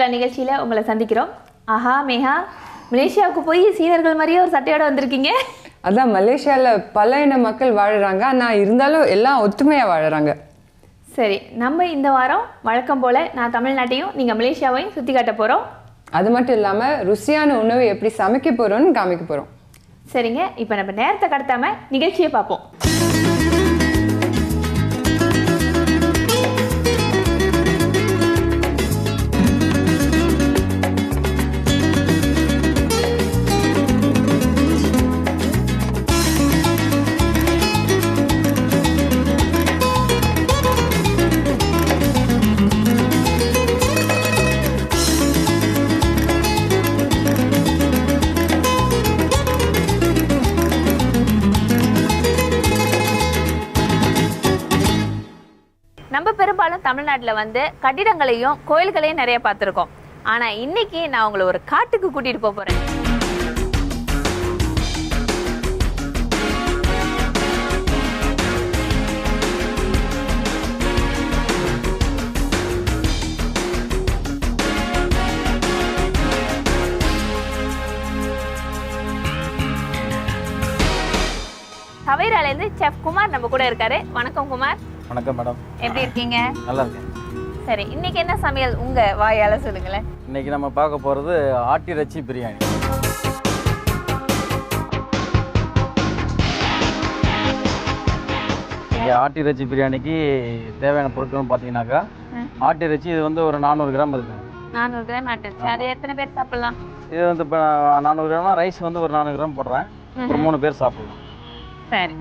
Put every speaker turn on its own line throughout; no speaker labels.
சுற்றுலா நிகழ்ச்சியில். உங்களை சந்திக்கிறோம். ஆஹா மேகா மலேசியாவுக்கு போய் சீனர்கள் மாதிரியே ஒரு சட்டையோட வந்திருக்கீங்க.
அதான் மலேசியாவில் பல இன மக்கள் வாழுறாங்க. ஆனால் இருந்தாலும் எல்லாம் ஒற்றுமையாக வாழுறாங்க.
சரி நம்ம இந்த வாரம் வழக்கம் போல் நான் தமிழ்நாட்டையும் நீங்கள் மலேசியாவையும் சுற்றி காட்ட போகிறோம்
அது மட்டும் இல்லாமல் ருசியான உணவு எப்படி சமைக்க போகிறோம்னு காமிக்க போகிறோம்
சரிங்க இப்போ நம்ம நேரத்தை கடத்தாமல் நிகழ்ச்சியை பார்ப்போம். தமிழ்நாட்டில் வந்து கட்டிடங்களையும் கோயில்களையும் நிறைய பார்த்துருக்கோம். ஆனால் இன்னைக்கு நான் உங்களை ஒரு காட்டுக்கு கூட்டிகிட்டு போக போகிறேன் தவைராலேருந்து செஃப் குமார் நம்ம கூட இருக்காரு. வணக்கம் குமார்.
வணக்கம் மேடம்.
எப்படி இருக்கீங்க?
நல்லா இருக்கேன்.
சரி இன்னைக்கு என்ன சமையல்? உங்க வாயால சொல்லுங்களேன்.
இன்னைக்கு நம்ம பார்க்க போகிறது ஆட்டிறைச்சி பிரியாணி. இங்கே ஆட்டிறைச்சி பிரியாணிக்கு தேவையான பொருட்கள்னு பார்த்தீங்கன்னாக்கா ஆட்டிறைச்சி இது வந்து ஒரு நானூறு கிராம் இருக்கு.
நானூறு கிராம் ஆட்டுச்சு அது எத்தனை பேர் சாப்பிடலாம்?
இது வந்து இப்போ நானூறு கிராம்னா ரைஸ் வந்து ஒரு நானூறு கிராம் போடுறேன். ஒரு மூணு பேர் சாப்பிடலாம்.
சரி.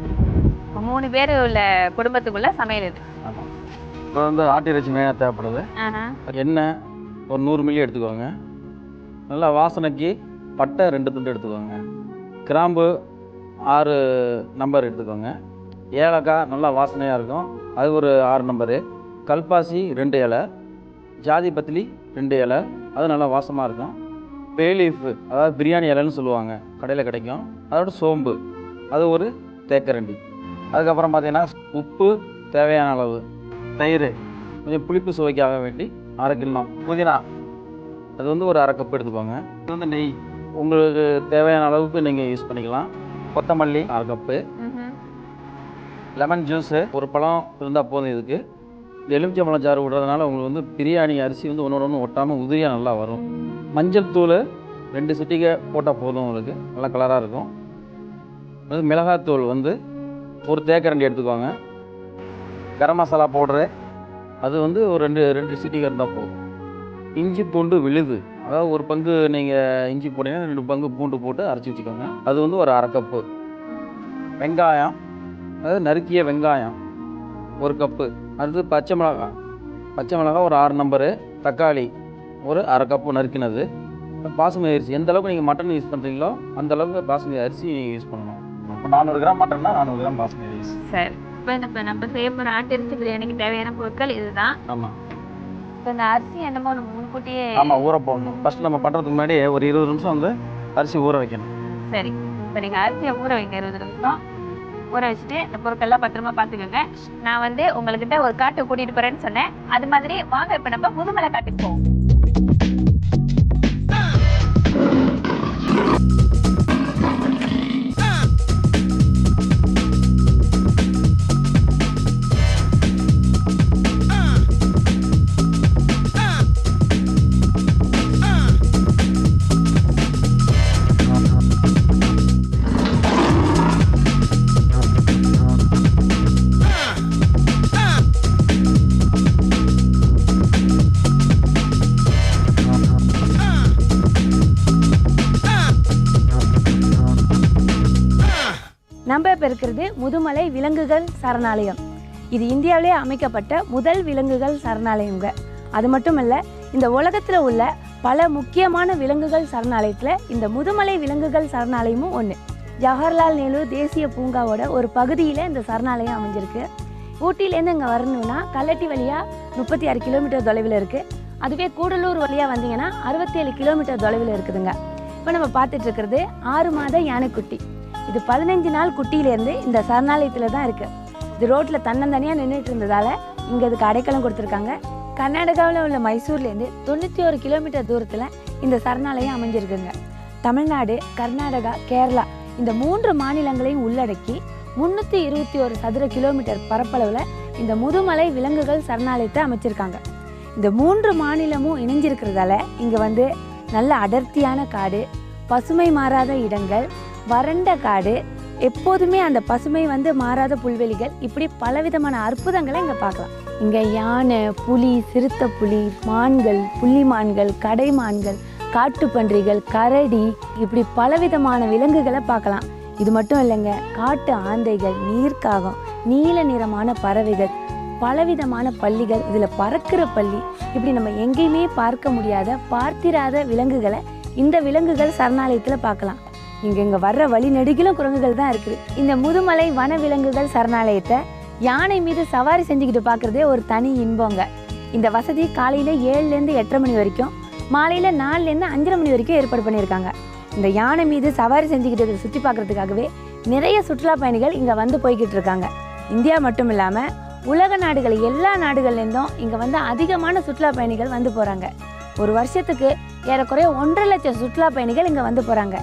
மூணு பேர் உள்ள குடும்பத்துக்குள்ள சமையல் இது.
ஆமாம் இப்போ வந்து ஆட்டிறைச்சி மெயினாக தேவைப்படுது. எண்ணெய் ஒரு நூறு மில்லி எடுத்துக்கோங்க. நல்லா வாசனைக்கு பட்டை ரெண்டு துண்டு எடுத்துக்கோங்க. கிராம்பு ஆறு நம்பர் எடுத்துக்கோங்க. ஏலக்காய் நல்லா வாசனையாக இருக்கும். அது ஒரு ஆறு நம்பரு கல்பாசி ரெண்டு இலை. ஜாதி பத்திலி ரெண்டு இலை. அது நல்லா வாசமாக இருக்கும். பேலீஃப் அதாவது பிரியாணி இலைன்னு சொல்லுவாங்க. கடையில் கிடைக்கும். அதோட சோம்பு. அது ஒரு தேக்கரண்டி. அதுக்கப்புறம் பார்த்தீங்கன்னா உப்பு தேவையான அளவு தயிர் கொஞ்சம் புளிப்பு சுவைக்காக வேண்டி அரை கிலோ புதினா. அது வந்து ஒரு அரை கப் எடுத்துக்கோங்க. இது வந்து நெய். உங்களுக்கு தேவையான அளவுக்கு நீங்கள் யூஸ் பண்ணிக்கலாம். கொத்தமல்லி அரை கப்பு லெமன் ஜூஸு ஒரு பழம் இருந்தால் போதும் இதுக்கு. எலுமிச்சை பழம் சாறு விடுறதுனால உங்களுக்கு வந்து பிரியாணி அரிசி வந்து ஒன்று ஒன்று ஒட்டாமல் உதிரியாக நல்லா வரும். மஞ்சள் தூள் ரெண்டு சிட்டிகை போட்டால் போதும் உங்களுக்கு. நல்லா கலராக இருக்கும். அது மிளகாத்தூள் வந்து ஒரு தேக்கரண்டி எடுத்துக்கோங்க கரம் மசாலா பவுடரு அது வந்து ஒரு ரெண்டு ரெண்டு சிட்டிகை இருந்தால் போதும். இஞ்சி பூண்டு விழுது. அதாவது ஒரு பங்கு நீங்கள் இஞ்சி போட்டீங்கன்னா ரெண்டு பங்கு பூண்டு போட்டு அரைச்சி வச்சுக்கோங்க. அது வந்து ஒரு அரை கப்பு வெங்காயம். அதாவது நறுக்கிய வெங்காயம். ஒரு கப்பு அடுத்து பச்சை மிளகாய் பச்சை மிளகாய் ஒரு ஆறு நம்பரு தக்காளி ஒரு அரை கப்பு நறுக்கினது. பாசுமதி அரிசி. எந்த அளவுக்கு நீங்கள் மட்டன் யூஸ் பண்ணுறீங்களோ அந்த அளவுக்கு பாசுமதி அரிசி நீங்கள் யூஸ் பண்ணணும். நானூறு கிராம் மட்டன்னா நானூறு கிராம் பாசுமதி அரிசி
சரி. இப்போ நம்ம நம்ம செய்ய போகிற ஆட்டிறைச்சி பிரியாணிக்கு தேவையான பொருட்கள் இதுதான்.
ஆமாம்
இப்போ இந்த அரிசி என்னமோ நம்ம முன்கூட்டியே
ஆமாம் ஊற போடணும். ஃபஸ்ட்டு நம்ம பண்ணுறதுக்கு முன்னாடி ஒரு இருபது நிமிஷம் வந்து அரிசி ஊற வைக்கணும்.
சரி. இப்போ நீங்கள் அரிசியை ஊற வைங்க இருபது நிமிஷம். ஊற வச்சுட்டு இந்த பொருட்கள்லாம் பத்திரமா பார்த்துக்கோங்க. நான் வந்து உங்கள்கிட்ட ஒரு காட்டு கூட்டிகிட்டு போகிறேன்னு சொன்னேன். அது மாதிரி வாங்க இப்போ நம்ம முதுமலை காட்டுக்கு போவோம்.
முதுமலை விலங்குகள் சரணாலயம். இது இந்தியாவிலே அமைக்கப்பட்ட முதல் விலங்குகள் சரணாலயங்க. அது மட்டும் இல்லை இந்த உலகத்தில் உள்ள பல முக்கியமான விலங்குகள் சரணாலயத்தில் இந்த முதுமலை விலங்குகள் சரணாலயமும் ஒன்று ஜவஹர்லால் நேரு தேசிய பூங்காவோட ஒரு பகுதியில் இந்த சரணாலயம் அமைஞ்சிருக்கு. ஊட்டியிலேருந்து இங்கே வரணும்னா கல்லட்டி வழியாக முப்பத்தி ஆறு கிலோமீட்டர் தொலைவில் இருக்குது அதுவே கூடலூர் வழியாக வந்தீங்கன்னா அறுபத்தேழு கிலோமீட்டர் தொலைவில் இருக்குதுங்க. இப்போ நம்ம பார்த்துட்டு இருக்கிறது ஆறு மாத யானைக்குட்டி. இது பதினஞ்சு நாள் குட்டியிலேருந்து இந்த சரணாலயத்தில் தான் இருக்குது இது ரோட்டில் தன்னந்தனியாக நின்றுட்டு இருந்ததால் இங்கே இதுக்கு அடைக்கலம் கொடுத்துருக்காங்க. கர்நாடகாவில் உள்ள மைசூர்லேருந்து தொண்ணூற்றி ஒரு கிலோமீட்டர் தூரத்தில் இந்த சரணாலயம் அமைஞ்சிருக்குங்க. தமிழ்நாடு கர்நாடகா கேரளா இந்த மூன்று மாநிலங்களையும் உள்ளடக்கி முந்நூற்றி இருபத்தி ஒரு சதுர கிலோமீட்டர் பரப்பளவில் இந்த முதுமலை விலங்குகள் சரணாலயத்தை அமைச்சிருக்காங்க. இந்த மூன்று மாநிலமும் இணைஞ்சிருக்கிறதால இங்கே வந்து நல்ல அடர்த்தியான காடு பசுமை மாறாத இடங்கள் வறண்ட காடு. எப்போதுமே அந்த பசுமை வந்து மாறாத புல்வெளிகள். இப்படி பலவிதமான அற்புதங்களை இங்கே பார்க்கலாம். இங்கே யானை புலி சிறுத்தை புலி மான்கள் புள்ளி மான்கள் கடை மான்கள் காட்டுப்பன்றிகள் கரடி இப்படி பலவிதமான விலங்குகளை பார்க்கலாம். இது மட்டும் இல்லைங்க காட்டு ஆந்தைகள் நீர்க்காகம் நீல நிறமான பறவைகள் பலவிதமான பள்ளிகள் இதில் பறக்கிற பள்ளி இப்படி நம்ம எங்கேயுமே பார்க்க முடியாத பார்த்திராத விலங்குகளை இந்த விலங்குகள் சரணாலயத்தில் பார்க்கலாம். இங்கே இங்கே வர்ற வழி நெடுகிலும் குரங்குகள் தான் இருக்குது. இந்த முதுமலை வனவிலங்குகள் சரணாலயத்தை யானை மீது சவாரி செஞ்சுக்கிட்டு பார்க்குறதே ஒரு தனி இன்பங்க. இந்த வசதி காலையில் ஏழுலேருந்து எட்டரை மணி வரைக்கும் மாலையில் நாலுலேருந்து அஞ்சரை மணி வரைக்கும் ஏற்பாடு பண்ணியிருக்காங்க. இந்த யானை மீது சவாரி செஞ்சுக்கிட்டு சுற்றி பார்க்குறதுக்காகவே நிறைய சுற்றுலா பயணிகள் இங்கே வந்து போய்கிட்டு இருக்காங்க. இந்தியா மட்டும் இல்லாமல் உலக நாடுகள் எல்லா நாடுகள்லேருந்தும் இங்கே வந்து அதிகமான சுற்றுலா பயணிகள் வந்து போகிறாங்க ஒரு வருஷத்துக்கு ஏறக்குறைய ஒன்றரை லட்சம் சுற்றுலா பயணிகள் இங்கே வந்து போகிறாங்க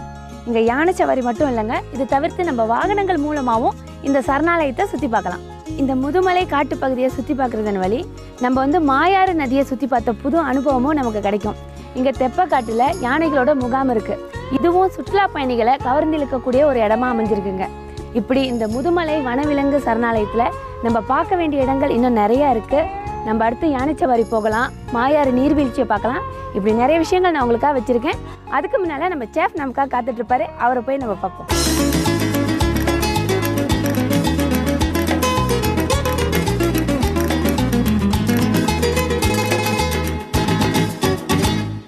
இங்கே யானை சவாரி மட்டும் இல்லைங்க. இது தவிர்த்து நம்ம வாகனங்கள் மூலமாகவும் இந்த சரணாலயத்தை சுற்றி பார்க்கலாம். இந்த முதுமலை காட்டுப்பகுதியை சுற்றி பார்க்குறதன் வழி நம்ம வந்து மாயாறு நதியை சுற்றி பார்த்த புது அனுபவமும் நமக்கு கிடைக்கும். இங்கே தெப்பக்காட்டில் யானைகளோட முகாம் இருக்குது இதுவும் சுற்றுலா பயணிகளை கவர்ந்திழுக்கக்கூடிய ஒரு இடமா அமைஞ்சிருக்குங்க. இப்படி இந்த முதுமலை வனவிலங்கு சரணாலயத்தில் நம்ம பார்க்க வேண்டிய இடங்கள் இன்னும் நிறையா இருக்குது நம்ம அடுத்து யானைச்சவாரி போகலாம் மாயாறு நீர்வீழ்ச்சியை பார்க்கலாம். இப்படி நிறைய விஷயங்கள் நான் உங்களுக்காக வச்சுருக்கேன். அதுக்கு முன்னால் நம்ம சேஃப் நமக்காக காத்துட்ருப்பாரு. அவரை போய் நம்ம பார்ப்போம்.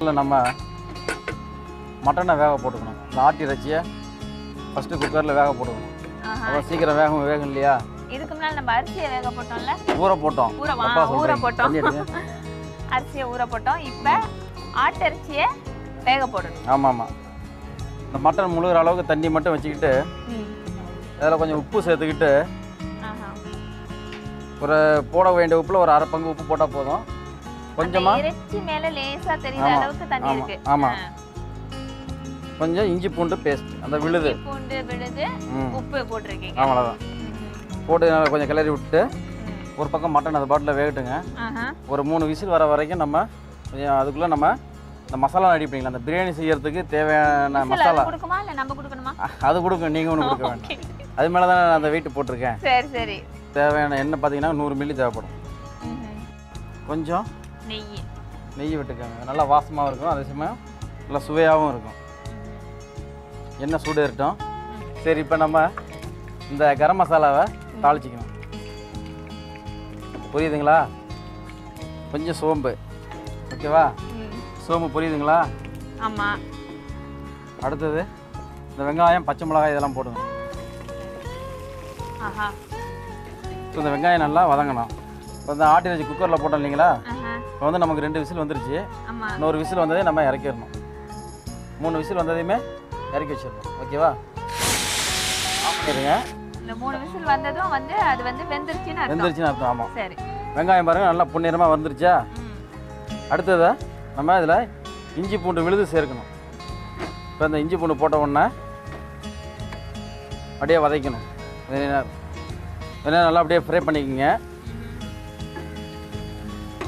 இல்லை நம்ம மட்டனை வேக போட்டுக்கணும். இந்த ஆட்டி இறைச்சியை ஃபஸ்ட்டு குக்கரில் வேக போட்டுக்கணும். அப்புறம் சீக்கிரம் வேகம் வேகும் இல்லையா?
இதுக்கு முன்னால நம்ம அரிசியை வேக போட்டோம்ல?
ஊற போட்டோம்.
ஊற
சொல்றீங்க.
போட்டோம். அரிசியை ஊற போட்டோம். இப்போ ஆட்டரிசியை வேக போடணும்.
ஆமாம். ஆமாம் இந்த மட்டன் முழுகிற அளவுக்கு தண்ணி மட்டும் வச்சுக்கிட்டு அதில் கொஞ்சம் உப்பு சேர்த்துக்கிட்டு. ஒரு போட வேண்டிய உப்பில் ஒரு அரை பங்கு உப்பு போட்டால் போதும். கொஞ்சமாக
அந்த இறைச்சி மேல லேசா தெரியுற. அளவுக்கு தண்ணி இருக்கு.
ஆமா. கொஞ்சம் இஞ்சி பூண்டு பேஸ்ட் அந்த விழுது.
பூண்டு விழுது உப்பு போட்டிருக்கீங்க.
அவ்வளோதான்
ம்ஹும்.
போட்டு கொஞ்சம் கிளறி விட்டு. ஒரு பக்கம் மட்டன் அந்த பாட்டில் வேகட்டுங்க. ஒரு மூணு விசில் வர வரைக்கும் நம்ம கொஞ்சம் அதுக்குள்ளே நம்ம இந்த மசாலா அடிப்பீங்களா அந்த பிரியாணி செய்யறதுக்கு தேவையான மசாலா
அது கொடுக்குமா இல்ல நம்ம கொடுக்கணுமா?
அது கொடுக்கும் நீங்கள் ஒன்று கொடுக்க வேண்டாம். அது மேலே தான் நான் அந்த வெயிட் போட்டிருக்கேன்.
சரி சரி.
தேவையான எண்ணெய் பார்த்தீங்கன்னா நூறு மில்லி தேவைப்படும். கொஞ்சம்
நெய்.
நெய் விட்டுக்கோங்க. நல்லா வாசமாகவும் இருக்கும். அதே சமயம் நல்லா சுவையாகவும் இருக்கும். எண்ணெய் சூடு இருக்கட்டும். சரி இப்போ நம்ம இந்த கரம் மசாலாவை தாளிச்சிக்கணும். புரியுதுங்களா? கொஞ்சம் சோம்பு. ஓகேவா. சோம்பு புரியுதுங்களா?
ஆமா.
அடுத்தது இந்த வெங்காயம் பச்சை மிளகாய் இதெல்லாம் போடுங்க. இந்த வெங்காயம் நல்லா வதங்கணும். இப்போ இந்த ஆட்டி வச்சு குக்கரில் போட்டோம் இல்லைங்களா. இப்போ வந்து நமக்கு ரெண்டு விசில் வந்துருச்சு. இன்னொரு விசில் வந்ததே நம்ம இறக்கிடணும். மூணு விசில் வந்ததையுமே இறக்கி வச்சிடணும். ஓகேவா? ஆஃப் பண்ணிடுங்க.
இந்த மூணு விசில் வந்ததும் வந்து அது வந்து வெந்துருச்சுன்னு அர்த்தம்.
வெந்துருச்சுன்னு அர்த்தம் ஆமாம்
சரி.
வெங்காயம் பாருங்கள் நல்லா பொன்னிறமாக வந்துருச்சா. அடுத்ததை நம்ம இதில் இஞ்சி பூண்டு விழுது சேர்க்கணும். இப்போ இந்த இஞ்சி பூண்டு போட்ட உடனே அப்படியே வதக்கணும். நல்லா அப்படியே ஃப்ரை பண்ணிக்கோங்க.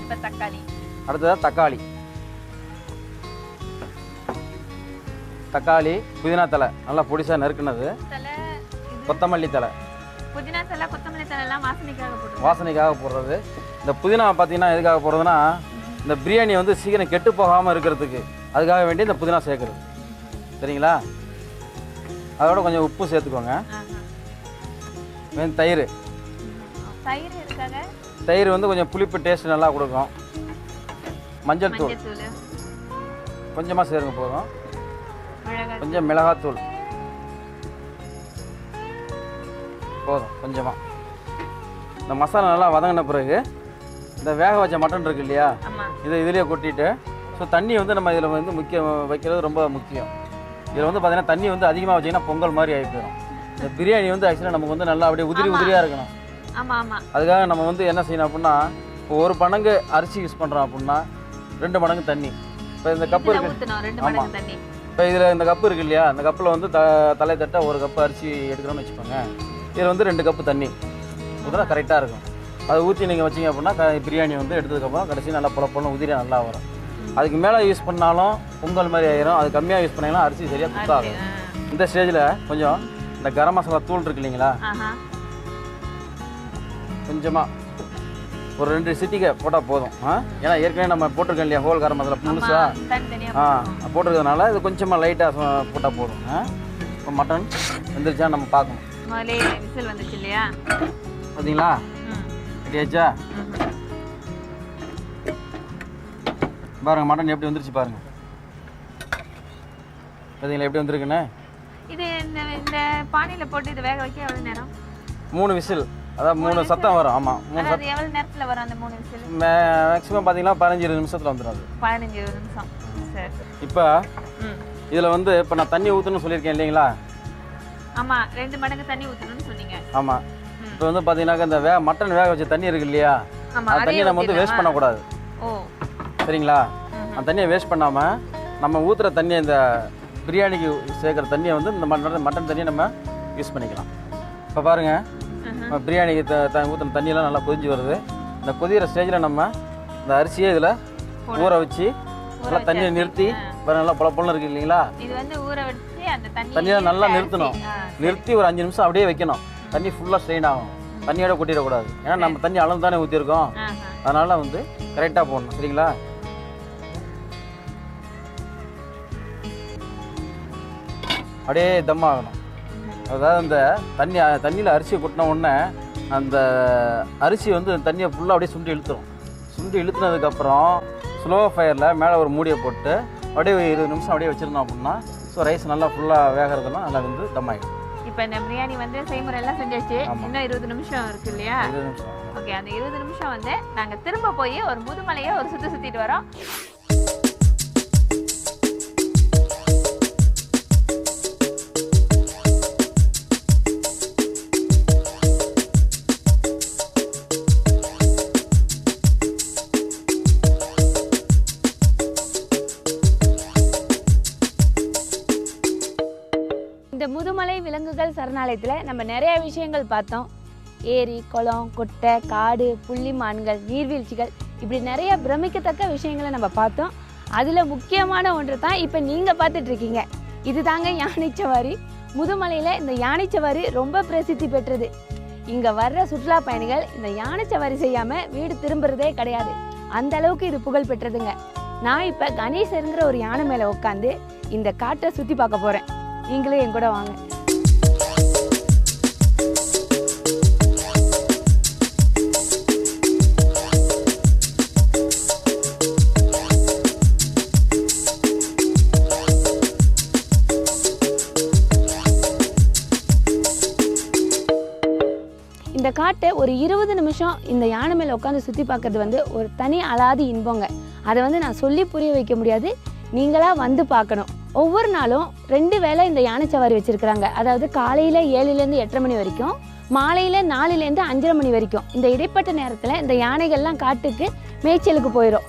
இப்ப தக்காளி.
அடுத்ததாக தக்காளி. தக்காளி புதினா தலை நல்லா பொடிசாக நறுக்குனது.
தலை
கொத்தமல்லி தலை
புதினா தலை கொத்தமல்லி தலை எல்லாம் வாசனைக்காக போட்டுருவோம்
வாசனைக்காக போடுறது. இந்த புதினா பார்த்தீங்கன்னா எதுக்காக போடுறதுன்னா இந்த பிரியாணி வந்து சீக்கிரம் கெட்டு போகாமல் இருக்கிறதுக்கு அதுக்காக வேண்டி இந்த புதினா சேர்க்குறது. சரிங்களா? அதோட கொஞ்சம் உப்பு சேர்த்துக்கோங்க. தயிர்.
தயிர் இருக்காங்க
தயிர் வந்து கொஞ்சம் புளிப்பு டேஸ்ட் நல்லா கொடுக்கும். மஞ்சள் தூள். கொஞ்சமாக சேருங்க போதும். கொஞ்சம் மிளகாத்தூள். போதும் கொஞ்சமாக இந்த மசாலா நல்லா வதங்கின பிறகு இந்த வேக வச்ச மட்டன் இருக்கு இல்லையா இதை இதுலேயே கொட்டிட்டு ஸோ தண்ணி வந்து நம்ம இதில் வந்து முக்கியம் வைக்கிறது ரொம்ப முக்கியம். இதில் வந்து பார்த்தீங்கன்னா தண்ணி வந்து அதிகமாக வச்சிங்கன்னா பொங்கல் மாதிரி ஆகி போயிடும் இந்த பிரியாணி வந்து ஆக்சுவலாக நமக்கு வந்து நல்லா அப்படியே உதிரி. உதிரியாக இருக்கணும். அதுக்காக நம்ம வந்து என்ன செய்யணும் அப்படின்னா இப்போ ஒரு மடங்கு அரிசி யூஸ் பண்ணுறோம் அப்படின்னா ரெண்டு மடங்கு தண்ணி. இப்போ இந்த கப்பு இருக்கு.
ஊத்தணும் ரெண்டு
ஆமா.
மடங்கு தண்ணி.
இப்போ இதில் இந்த கப்பு இருக்கு இல்லையா இந்த கப்பில் வந்து த தலை தட்ட ஒரு கப்பு அரிசி எடுக்கிறோம்னு வச்சுக்கோங்க. இதில் வந்து ரெண்டு கப்பு தண்ணி ஊற்றினா கரெக்டாக இருக்கும். அதை ஊற்றி நீங்கள் வச்சீங்க அப்படின்னா க பிரியாணி வந்து எடுத்ததுக்கப்புறம் கடைசி நல்லா புல புல உதிரியா நல்லா வரும். அதுக்கு மேலே யூஸ் பண்ணாலும் பொங்கல் மாதிரி ஆயிரும். அது கம்மியாக யூஸ் பண்ணீங்கன்னா அரிசி சரியாக குத்தாகும். இந்த ஸ்டேஜில் கொஞ்சம் இந்த கரம் மசாலா தூள் இருக்கு இல்லைங்களா. கொஞ்சமாக ஒரு ரெண்டு சிட்டிக்கை போட்டால் போதும். ஆ? ஏன்னா ஏற்கனவே நம்ம போட்டிருக்கோம் இல்லையா? ஹோல் கரம் மசாலா
ஆமா,
முழுசா? ஆ. போட்டிருக்கிறதுனால இது கொஞ்சமாக லைட்டாக போட்டால் போதும். ஆ? இப்போ மட்டன் வெந்துருச்சா நம்ம பார்க்கணும்.
முதல்லயே விசில் வந்துச்சு இல்லையா?
பார்த்தீங்களா. ரெடியாச்சா. பாருங்க மட்டன் எப்படி வந்துருச்சு பாருங்க. பார்த்தீங்களா எப்படி வந்திருக்குன்னு?
இது இந்த இந்த பானையில போட்டு இது வேக வைக்க எவ்வளவு நேரம்?
மூணு விசில். அதாவது மூணு சத்தம் வரும். ஆமாம் மூணு
அதாவது எவ்வளவு நேரத்துல வரும் அந்த மூணு விசில்?
சத்தம் மேக்ஸிமம் பார்த்தீங்கன்னா பதினஞ்சு இருபது நிமிஷத்தில் வந்துடும் அது.
பதினஞ்சு இருபது நிமிஷம். சரி.
இப்போ இதில் வந்து இப்போ நான் தண்ணி ஊற்றணும்னு சொல்லியிருக்கேன் இல்லைங்களா?
ஆமா ரெண்டு மடங்கு தண்ணி ஊத்தணும்னு சொன்னீங்க
ஆமாம்
ம்.
இப்போ வந்து பார்த்தீங்கன்னாக்கா இந்த வே மட்டன் வேக வச்ச தண்ணி இருக்கு இல்லையா
ஆமா
அந்த தண்ணியை நம்ம வந்து வேஸ்ட் பண்ணக்கூடாது
ஓ
சரிங்களா. அந்த தண்ணியை வேஸ்ட் பண்ணாமல் நம்ம ஊற்றுற தண்ணியை இந்த பிரியாணிக்கு சேர்க்குற தண்ணியை வந்து இந்த மட்டன் மட்டன் தண்ணியை நம்ம யூஸ் பண்ணிக்கலாம் இப்போ பாருங்கள்
ம்ஹும்.
நம்ம பிரியாணிக்கு த த ஊற்றின தண்ணியெல்லாம் நல்லா கொதிஞ்சு வருது இந்த கொதிக்கிற ஸ்டேஜில் நம்ம இந்த அரிசியை இதில் ஊற வச்சு நல்லா தண்ணியை. நிறுத்தி. பாருங்க நல்லா பொல பொலன்னு இருக்கு இல்லைங்களா
இது வந்து ஊற அந்த தண்ணி
தண்ணியை நல்லா நிறுத்தணும். நிறுத்தி ஒரு அஞ்சு நிமிஷம் அப்படியே வைக்கணும். தண்ணி ஃபுல்லாக ஸ்ட்ரெயின் ஆகும் தண்ணியோட கொட்டிடக்கூடாது. ஏன்னா நம்ம தண்ணி அளந்து தானே ஊற்றிருக்கோம். அதனால வந்து கரெக்டாக போடணும். சரிங்களா? அப்படியே தம் ஆகணும். அதாவது அந்த தண்ணி தண்ணியில் அரிசியை கொட்டின உடனே அந்த அரிசி வந்து தண்ணியை ஃபுல்லாக அப்படியே சுண்டி இழுத்துரும். சுண்டி இழுத்துனதுக்கப்புறம் ஸ்லோ ஃபயரில் மேலே ஒரு மூடியை போட்டு அப்படியே இருபது நிமிஷம் அப்படியே வச்சுருந்தோம் அப்படின்னா ஸோ ரைஸ் நல்லா ஃபுல்லாக வேகிறதெல்லாம் நல்லா வந்து தம் ஆகிடும்
இப்ப இந்த பிரியாணி வந்து செய்முறை எல்லாம் செஞ்சாச்சு. இன்னும் இருபது நிமிஷம் இருக்கு இல்லையா? ஓகே அந்த இருபது நிமிஷம் வந்து நாங்க திரும்ப போய் ஒரு முதுமலையை ஒரு சுத்து சுத்திட்டு வரோம்.
இந்த முதுமலை விலங்குகள் சரணாலயத்தில் நம்ம நிறைய விஷயங்கள் பார்த்தோம். ஏரி குளம் குட்டை காடு புள்ளிமான்கள் நீர்வீழ்ச்சிகள். இப்படி நிறைய பிரமிக்கத்தக்க விஷயங்களை நம்ம பார்த்தோம். அதில் முக்கியமான ஒன்று தான் இப்போ நீங்கள் பார்த்துட்ருக்கீங்க. இது தாங்க யானைச்சவாரி. முதுமலையில் இந்த யானைச்சவாரி ரொம்ப பிரசித்தி பெற்றது. இங்கே வர்ற சுற்றுலா பயணிகள் இந்த யானைச்சவாரி செய்யாமல் வீடு திரும்புறதே கிடையாது. அந்த அளவுக்கு இது புகழ் பெற்றதுங்க. நான் இப்போ கணேசருங்கிற ஒரு யானை மேலே உட்காந்து இந்த காட்டை சுற்றி பார்க்க போகிறேன் நீங்களும் என் கூட வாங்க. இந்த காட்டை ஒரு இருபது நிமிஷம் இந்த யானை மேலே உட்காந்து சுற்றி பார்க்கறது வந்து ஒரு தனி அலாதி இன்பங்க. அதை வந்து நான் சொல்லி புரிய வைக்க முடியாது. நீங்களாக வந்து பார்க்கணும். ஒவ்வொரு நாளும் ரெண்டு வேளை இந்த யானை சவாரி வச்சுருக்குறாங்க. அதாவது காலையில் ஏழுலேருந்து எட்டரை மணி வரைக்கும் மாலையில் நாலுலேருந்து அஞ்சரை மணி வரைக்கும். இந்த இடைப்பட்ட நேரத்தில் இந்த யானைகள்லாம் காட்டுக்கு மேய்ச்சலுக்கு போயிடும்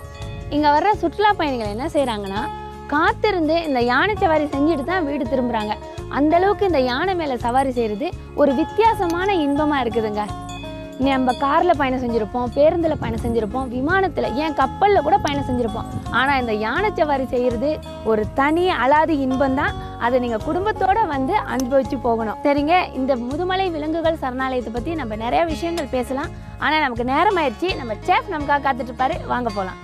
இங்கே வர்ற சுற்றுலா பயணிகள் என்ன செய்கிறாங்கன்னா காத்திருந்து இந்த யானை சவாரி செஞ்சுட்டு தான் வீடு திரும்புகிறாங்க அந்தளவுக்கு இந்த யானை மேலே சவாரி செய்கிறது ஒரு வித்தியாசமான இன்பமாக இருக்குதுங்க. நம்ம காரில் பயணம் செஞ்சுருப்போம் பேருந்தில் பயணம் செஞ்சுருப்போம் விமானத்தில் ஏன் கப்பலில் கூட பயணம் செஞ்சுருப்போம். ஆனால் இந்த யானை சவாரி செய்கிறது ஒரு தனி அலாதி இன்பம் தான். அதை நீங்கள் குடும்பத்தோடு வந்து அனுபவிச்சு போகணும். சரிங்க? இந்த முதுமலை விலங்குகள் சரணாலயத்தை பற்றி நம்ம நிறைய விஷயங்கள் பேசலாம். ஆனால் நமக்கு நேரம் ஆயிடுச்சு நம்ம சேஃப் நமக்காக காத்துட்டு இருப்பாரு வாங்க போகலாம்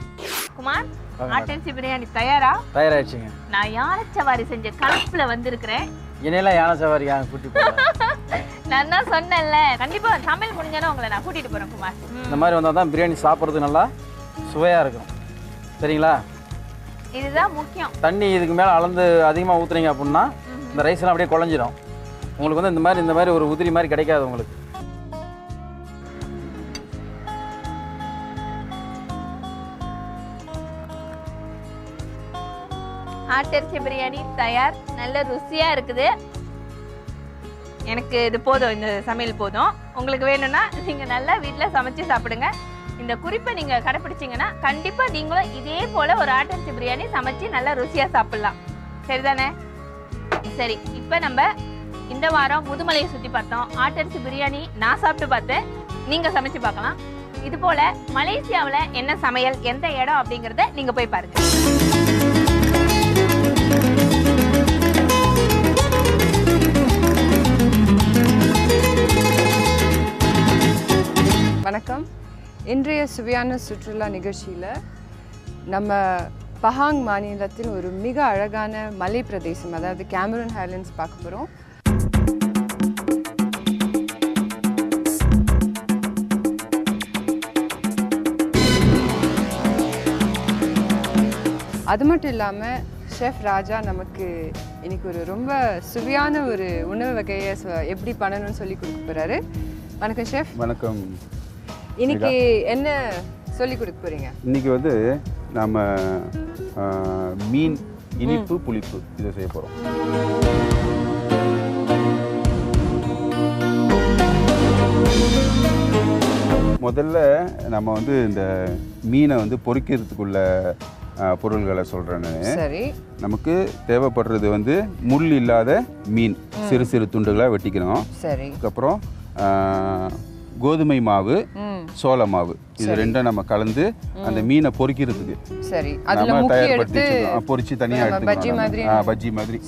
குமார்
வாங்க
ஆட்டன்சி பிரியாணி தயாரா?
தயாராகிடுச்சுங்க
நான் யானை சவாரி செஞ்ச கலப்புல வந்திருக்கிறேன்.
இனியெல்லாம் யானை சவாரி கூட்டி
நான் தான் சொன்னேன்ல கண்டிப்பா சமையல் முடிஞ்சோன்னா உங்களை நான் கூட்டிட்டு போறேன் குமார்.
இந்த மாதிரி வந்தால் தான் பிரியாணி சாப்பிட்றது நல்லா சுவையாக இருக்கும். சரிங்களா?
இதுதான் முக்கியம்.
தண்ணி இதுக்கு மேலே அளந்து அதிகமாக ஊற்றுனீங்க அப்படின்னா இந்த ரைஸ்லாம் அப்படியே குழஞ்சிரும். உங்களுக்கு வந்து இந்த மாதிரி இந்த மாதிரி ஒரு உதிரி மாதிரி கிடைக்காது உங்களுக்கு.
ஆட்டரிசி பிரியாணி தயார் நல்ல ருசியா இருக்குது. எனக்கு இது போதும் இந்த சமையல் போதும். உங்களுக்கு வேணும்னா நீங்கள் நல்லா வீட்டில் சமைச்சு சாப்பிடுங்க. இந்த குறிப்பை நீங்கள் கடைப்பிடிச்சிங்கன்னா கண்டிப்பாக நீங்களும் இதே போல் ஒரு ஆட்டரிசி பிரியாணி சமைச்சு நல்லா ருசியாக சாப்பிட்லாம். சரிதானே? சரி இப்போ நம்ம இந்த வாரம் முதுமலையை சுற்றி பார்த்தோம். ஆட்டரிசி பிரியாணி நான் சாப்பிட்டு பார்த்தேன். நீங்கள் சமைச்சு பார்க்கலாம். இது போல் மலேசியாவில் என்ன சமையல் எந்த இடம் அப்படிங்கிறத நீங்கள் போய் பாருங்கள்
வணக்கம். இன்றைய சுவையான சுற்றுலா நிகழ்ச்சியில் நம்ம பஹாங் மாநிலத்தின் ஒரு மிக அழகான மலை பிரதேசம் அதாவது கேமரூன் ஹைலண்ட்ஸ் பார்க்க போகிறோம் அது மட்டும் இல்லாமல் ஷெஃப் ராஜா நமக்கு இன்னைக்கு ஒரு ரொம்ப சுவையான ஒரு உணவு வகையை எப்படி பண்ணணும்னு சொல்லி கொடுக்க போகிறாரு வணக்கம் ஷெஃப்
வணக்கம்.
இன்னைக்கு என்ன சொல்லி கொடுக்க போறீங்க?
இன்னைக்கு வந்து நம்ம மீன் இனிப்பு புளிப்பு இதை செய்ய போகிறோம் முதல்ல நம்ம வந்து இந்த மீனை வந்து பொரிக்கிறதுக்குள்ள ஆ, பொருள்களை சொல்கிறேன் நான்.
சரி.
நமக்கு தேவைப்படுறது வந்து முள் இல்லாத மீன். சிறு சிறு துண்டுகளாக வெட்டிக்கணும்.
சரி.
அதுக்கப்புறம் கோதுமை மாவு சோள மாவு. இது ரெண்டும் நம்ம கலந்து அந்த மீனை பொரிக்கிறதுக்கு
சரி. அதுல
நம்ம தயார்படுத்தி
எடுத்து
வச்சுக்கணும். ஆ, பொரிச்சு தனியா
நம்ம பஜ்ஜி மாதிரி.
பஜ்ஜி மாதிரி.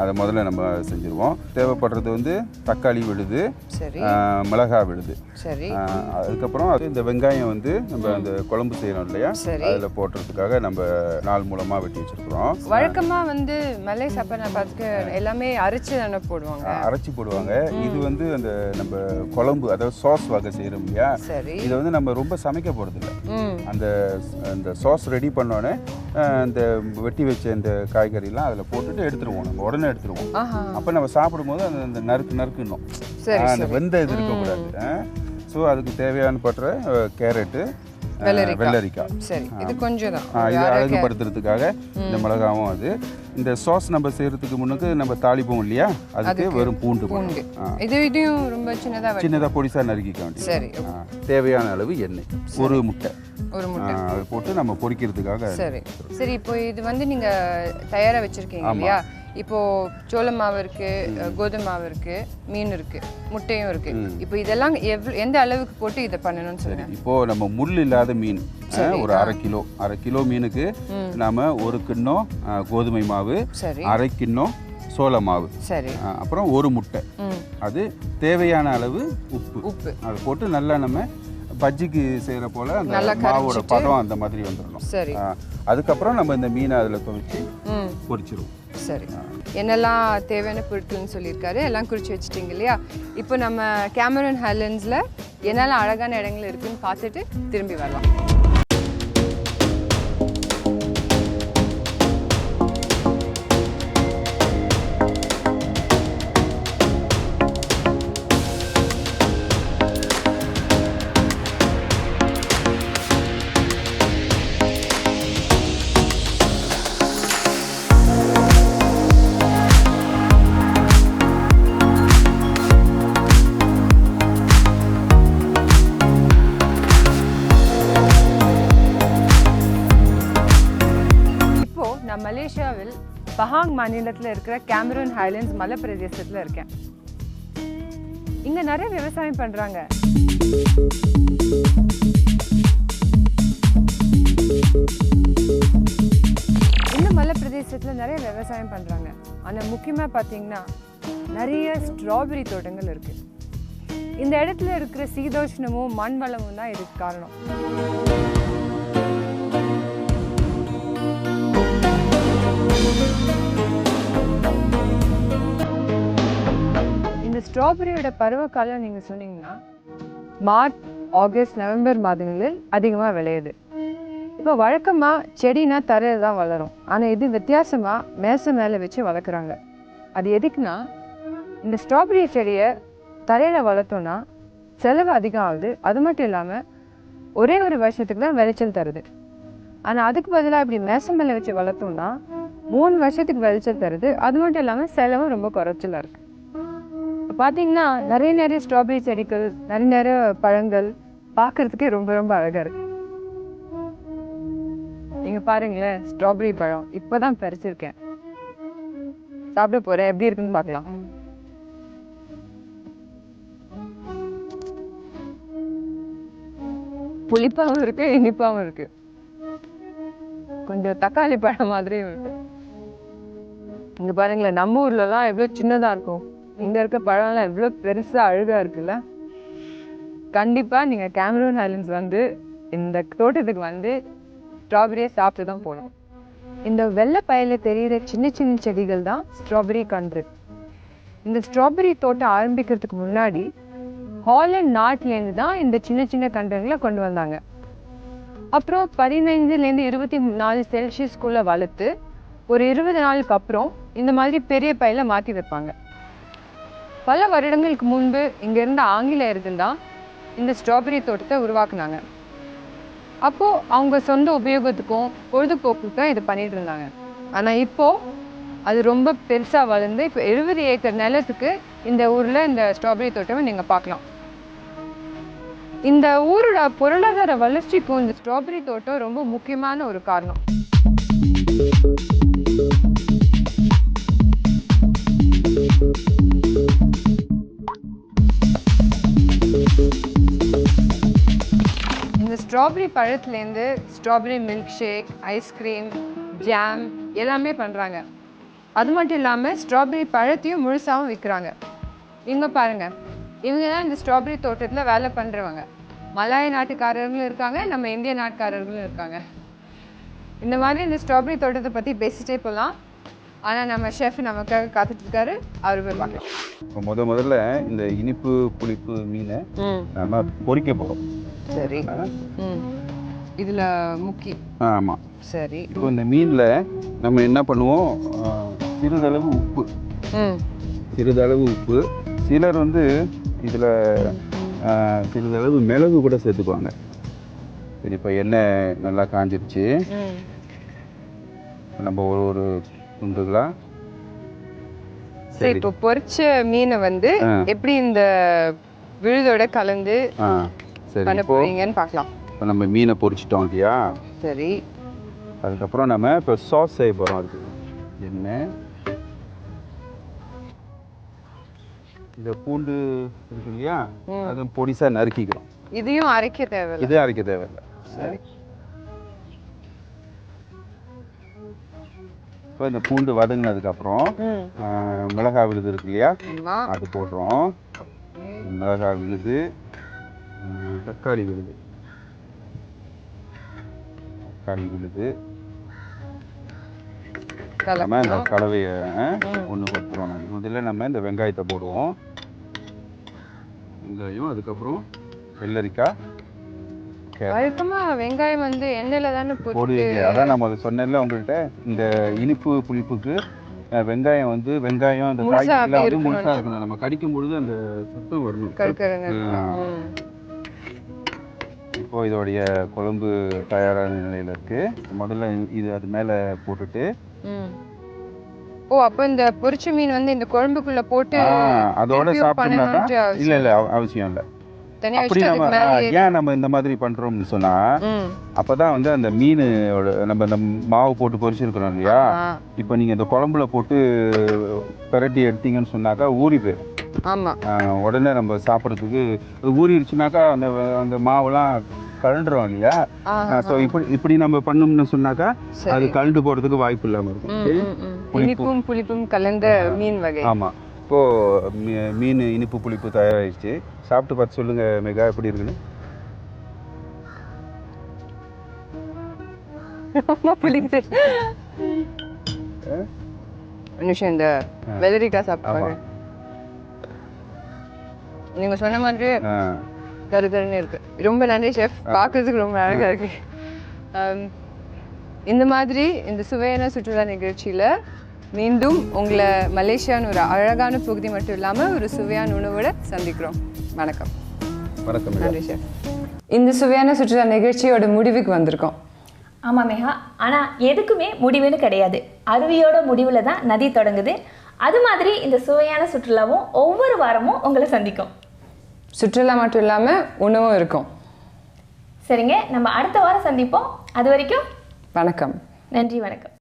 அதை முதல்ல நம்ம செஞ்சுருவோம். தேவைப்படுறது வந்து தக்காளி விழுது மிளகாய் விழுது. அதுக்கப்புறம் அது இந்த வெங்காயம் வந்து நம்ம அந்த குழம்பு செய்யணும் இல்லையா. அதில் போடுறதுக்காக நம்ம நாள் மூலமா வெட்டி வச்சிருக்கிறோம்.
வழக்கமா வந்து மலை சாப்பாடு நான் பார்த்துக்க எல்லாமே அரைச்சு தானே போடுவாங்க?
அரைச்சி போடுவாங்க. இது வந்து அந்த நம்ம குழம்பு அதாவது சாஸ் வகை செய்கிறோம் இல்லையா? இதை வந்து நம்ம ரொம்ப சமைக்க போகிறதில்ல அந்த அந்த சாஸ் ரெடி பண்ணோடனே அந்த வெட்டி வச்ச இந்த காய்கறிலாம் அதில் போட்டுட்டு எடுத்துருவோம். நம்ம உடனே எடுத்துருவோம். அப்போ நம்ம சாப்பிடும்போது அந்த அந்த நறுக்கு நறுக்குன்னும்.
சரி
அந்த வெந்த இது இருக்கக்கூடாது ஸோ அதுக்கு தேவையான பற்ற கேரட்டு
வெள்ளரிக்காய். சரி இது கொஞ்சம் தான்.
இது அழகுபடுத்துறதுக்காக இந்த மிளகாவும் அது. இந்த சாஸ் நம்ம செய்யறதுக்கு முன்னுக்கு நம்ம தாளிப்போம் இல்லையா? அதுக்கு வெறும் பூண்டு
பூண்டு. இது இதையும் ரொம்ப சின்னதா வெட்டி-
சின்னதாக பொடிசா நறுக்கிக்க வேண்டியது.
சரி
தேவையான அளவு எண்ணெய். ஒரு முட்டை.
ஒரு முட்டை.
போட்டு நம்ம பொரிக்கிறதுக்காக
சரி. சரி இப்போ இது வந்து நீங்க தயாரா வச்சிருக்கீங்க. இல்லையா? இப்போ சோள மாவு இருக்கு கோதுமை மாவு இருக்கு மீன் இருக்கு முட்டையும் இருக்கு. இப்போ இதெல்லாம் எவ்வளவு எந்த அளவுக்கு போட்டு இதை பண்ணணும்னு
சரி
சொல்லுங்க.
இப்போ நம்ம முள் இல்லாத மீன் ஆ, ஒரு அரை கிலோ அரை கிலோ மீனுக்கு நாம ஒரு கிண்ணம் ஆ, கோதுமை மாவு
சரி.
அரை கிண்ணம் சோள மாவு
சரி.
ஆ, அப்புறம் ஒரு முட்டை.
ம்.
அது தேவையான அளவு உப்பு.
உப்பு.
அதை போட்டு நல்லா நம்ம பஜ்ஜிக்கு செய்யற போல அந்த மாவோட. பதம் அந்த மாதிரி வந்துடணும்.
சரி.
ஆ, அதுக்கப்புறம் நம்ம இந்த மீனை அதில் துவைச்சு
ம்.
பொரிச்சிருவோம்
சரி. என்னெல்லாம் தேவையான பொருட்கள்னு சொல்லியிருக்காரு. எல்லாம் குறித்து வச்சுட்டீங்க இல்லையா? இப்போ நம்ம கேமரன் ஹைலண்ட்ஸில் என்னெல்லாம் அழகான இடங்கள் இருக்குன்னு பார்த்துட்டு திரும்பி வரலாம். மாநிலத்தில் இருக்கிற கேமரூன் ஹைலண்ட்ஸ் மலை பிரதேசத்தில் இருக்கேன். இங்கே நிறைய விவசாயம் பண்ணுறாங்க இந்த மலை பிரதேசத்தில் நிறைய விவசாயம் பண்ணுறாங்க ஆனால் முக்கியமாக பார்த்தீங்கன்னா நிறைய ஸ்ட்ராபெரி தோட்டங்கள் இருக்கு. இந்த இடத்துல இருக்கிற சீதோஷ்ணமும் மண் வளமும் தான் இதுக்கு காரணம். ஸ்ட்ராபெரியோட பருவக்காலம் நீங்கள் சொன்னீங்கன்னா மார்ச் ஆகஸ்ட் நவம்பர் மாதங்களில் அதிகமாக விளையுது. இப்போ வழக்கமாக செடினா தரையில் தான் வளரும். ஆனால் இது வித்தியாசமாக மேசை மேலே வச்சு வளர்க்குறாங்க. அது எதுக்குன்னா இந்த ஸ்ட்ராபெரி செடியை தரையில் வளர்த்தோன்னா செலவு அதிகம் ஆகுது அது மட்டும் இல்லாமல் ஒரே ஒரு வருஷத்துக்கு தான் விளைச்சல் தருது. ஆனால் அதுக்கு பதிலாக இப்படி மேசை மேலே வச்சு வளர்த்தோம்னா மூணு வருஷத்துக்கு விளைச்சல் தருது. அது மட்டும் இல்லாமல் செலவும் ரொம்ப குறைச்சலாக இருக்குது இப்போ பார்த்தீங்கன்னா நிறைய நிறைய ஸ்ட்ராபெரி செடிகள் நிறைய நிறைய பழங்கள் பார்க்கறதுக்கே ரொம்ப ரொம்ப அழகா இருக்கு. நீங்க பாருங்களேன் ஸ்ட்ராபெரி பழம். இப்பதான் பறிச்சிருக்கேன். சாப்பிட போறேன். எப்படி இருக்குன்னு பார்க்கலாம். புளிப்பாவும் இருக்கு இனிப்பாவும் இருக்கு. கொஞ்சம் தக்காளி பழம் மாதிரியும் இருக்கு. இங்க பாருங்களேன் நம்ம ஊர்லலாம் எவ்வளவு சின்னதா இருக்கும். இங்க இருக்க பழம்லாம் எவ்வளோ பெருசா அழகா இருக்குல்ல? கண்டிப்பா நீங்க கேமரூன் ஐலண்ட்ஸ் வந்து இந்த தோட்டத்துக்கு வந்து ஸ்ட்ராபெரியை சாப்பிட்டு தான் போகணும். இந்த வெள்ளை பயலில் தெரியிற சின்ன சின்ன செடிகள் தான் ஸ்ட்ராபெரி கன்று இந்த ஸ்ட்ராபெரி தோட்டம் ஆரம்பிக்கிறதுக்கு முன்னாடி ஹாலண்ட் நாட்டிலேருந்து தான் இந்த சின்ன சின்ன கன்றுகளை கொண்டு வந்தாங்க. அப்புறம் பதினைஞ்சுலேருந்து இருபத்தி நாலு செல்சியஸ்குள்ளே வளர்த்து ஒரு இருபது நாளுக்கு அப்புறம் இந்த மாதிரி பெரிய பையில மாற்றி வைப்பாங்க. பல வருடங்களுக்கு முன்பு இங்கே இருந்த ஆங்கிலேயர்கள் தான் இந்த ஸ்ட்ராபெரி தோட்டத்தை உருவாக்குனாங்க. அப்போது அவங்க சொந்த உபயோகத்துக்கும் பொழுதுபோக்குக்கும் இது பண்ணிட்டு இருந்தாங்க. ஆனால் இப்போது அது ரொம்ப பெருசாக வளர்ந்து இப்போ எழுபது ஏக்கர் நிலத்துக்கு இந்த ஊரில் இந்த ஸ்ட்ராபெரி தோட்டத்தை நீங்கள் பார்க்கலாம். இந்த ஊரோட பொருளாதார வளர்ச்சிக்கும் இந்த ஸ்ட்ராபெரி தோட்டம் ரொம்ப முக்கியமான ஒரு காரணம். Strawberry பழத்துலேருந்து strawberry milkshake ice cream jam எல்லாமே பண்ணுறாங்க அது மட்டும் இல்லாமல் ஸ்ட்ராபெரி பழத்தையும் முழுசாகவும் விற்கிறாங்க இவங்க பாருங்கள் இவங்க தான் இந்த ஸ்ட்ராபெரி தோட்டத்தில் வேலை பண்ணுறவங்க மலாய நாட்டுக்காரர்களும் இருக்காங்க நம்ம இந்திய நாட்டுக்காரர்களும் இருக்காங்க. இந்த மாதிரி இந்த ஸ்ட்ராபெரி தோட்டத்தை பற்றி பேசிட்டே போகலாம் ஆனால் நம்ம ஷெஃப் நமக்காக காத்துட்டு இருக்காரு அவர் போய் பார்க்கலாம்
இப்போ முத முதல்ல இந்த இனிப்பு புளிப்பு மீனை நம்ம பொரிக்க போகிறோம்
சரி. ம். இதில் முக்கி.
ஆமாம்
சரி.
இப்போ இந்த மீனில் நம்ம என்ன பண்ணுவோம்? சிறிதளவு உப்பு.
ம்.
சிறிதளவு உப்பு. சிலர் வந்து இதில் சிறிதளவு மிளகு கூட சேர்த்துக்குவாங்க. சரி இப்போ எண்ணெய் நல்லா காஞ்சிருச்சு.
ம்.
நம்ம ஒரு ஒரு துண்டுகளா
சரி. இப்போ பொரிச்ச மீனை வந்து. எப்படி இந்த விழுதோட கலந்து பண்ண போறீங்கன்னு பார்க்கலாம்.
இப்போ நம்ம மீனை பொரிச்சிட்டோம் இல்லையா?
சரி.
அதுக்கப்புறம் நம்ம இப்போ சாஸ் செய்ய போகிறோம் அதுக்கு எண்ணெய் இந்த பூண்டு இருக்கு இல்லையா?
ம்.
அது பொடிசாக நறுக்கிக்கிறோம்.
இதையும் அரைக்க தேவையில்ல.
இது அரைக்க தேவையில்லை. சரி. இப்போ இந்த பூண்டு வதங்கினதுக்கப்புறம் மிளகாய் விழுது இருக்கு இல்லையா? அது போடுறோம். மிளகாய் விழுது தக்காளி விழுது. தக்காளி விழுது. நம்ம இந்த கலவையை. ஒன்று கொடுத்துருவோம் நம்ம முதல்ல நம்ம இந்த வெங்காயத்தை போடுவோம். வெங்காயம் அதுக்கப்புறம் வெள்ளரிக்காய் கேரட்
வழக்கமா வெங்காயம் வந்து எண்ணெயில தானே
போடுவீங்க. அதான் நம்ம சொன்னேன்ல உங்கள்கிட்ட. இந்த இனிப்பு புளிப்புக்கு வெங்காயம் வந்து வெங்காயம் அந்த காய்கறிலாம் வந்து முழுசா
இருக்கணும்.
நம்ம கடிக்கும் பொழுது அந்த சத்தம் வரணும். இப்போ இதோடைய குழம்பு தயாரான நிலையில இருக்கு. முதல்ல இது அது மேலே போட்டுட்டு.
ஓ அப்போ இந்த பொரிச்ச மீன் வந்து இந்த குழம்புக்குள்ள போட்டு
அதோட
அவசியம்
இல்ல இல்ல அவ- அவசியம் இல்லை. அப்படி நம்ம ஏன் நம்ம இந்த மாதிரி பண்றோம்னு சொன்னா அப்பதான் வந்து அந்த மீனோட நம்ம இந்த மாவு போட்டு பொரிச்சிருக்கிறோம் இல்லையா? இப்போ நீங்க இந்த குழம்புல போட்டு பிரட்டி எடுத்தீங்கன்னு சொன்னாக்கா ஊறி போயிடும். உடனே நம்ம சாப்பிட்றதுக்கு அது ஊறிடுச்சுனாக்கா அந்த அந்த மாவுலாம் கழண்டுறோம் இல்லையா? ஸோ இப்படி இப்படி நம்ம பண்ணோம்னு சொன்னாக்கா. அது கழண்டு போறதுக்கு வாய்ப்பு இல்லாம இருக்கும்.
இனிப்பும் புளிப்பும் கலந்த மீன் வகை.
ஆமா. இப்போ மீ- மீன் இனிப்பு புளிப்பு தயாராகிடுச்சு சாப்பிட்டு பார்த்து சொல்லுங்க மெகா எப்படி இருக்குன்னு.
ரொம்ப ஒரு நிமிஷம் இந்த வெள்ளரிக்காய் சாப்பிடுவாங்க நீங்க சொன்ன மாதிரி
ஆ,
கருகருன்னு இருக்கு. ரொம்ப நன்றி ஷெஃப் பார்க்கறதுக்கு ரொம்ப அழகா இருக்கு. இந்த மாதிரி இந்த சுவையான சுற்றுலா நிகழ்ச்சியில மீண்டும் உங்களை மலேசியான்னு ஒரு அழகான பகுதி மட்டும் இல்லாம ஒரு சுவையான உணவோட சந்திக்கிறோம். வணக்கம்.
வணக்கம்
நன்றி ஷெஃப் இந்த சுவையான சுற்றுலா நிகழ்ச்சியோட முடிவுக்கு வந்திருக்கோம்.
ஆமாம் மேகா. ஆனால் எதுக்குமே முடிவுன்னு கிடையாது. அருவியோட முடிவில் தான் நதி தொடங்குது. அது மாதிரி இந்த சுவையான சுற்றுலாவும் ஒவ்வொரு வாரமும் உங்களை சந்திக்கும்.
சுற்றுலா மட்டும் இல்லாம உணவும் இருக்கும்.
சரிங்க. நம்ம அடுத்த வாரம் சந்திப்போம். அது வரைக்கும்
வணக்கம்.
நன்றி வணக்கம்.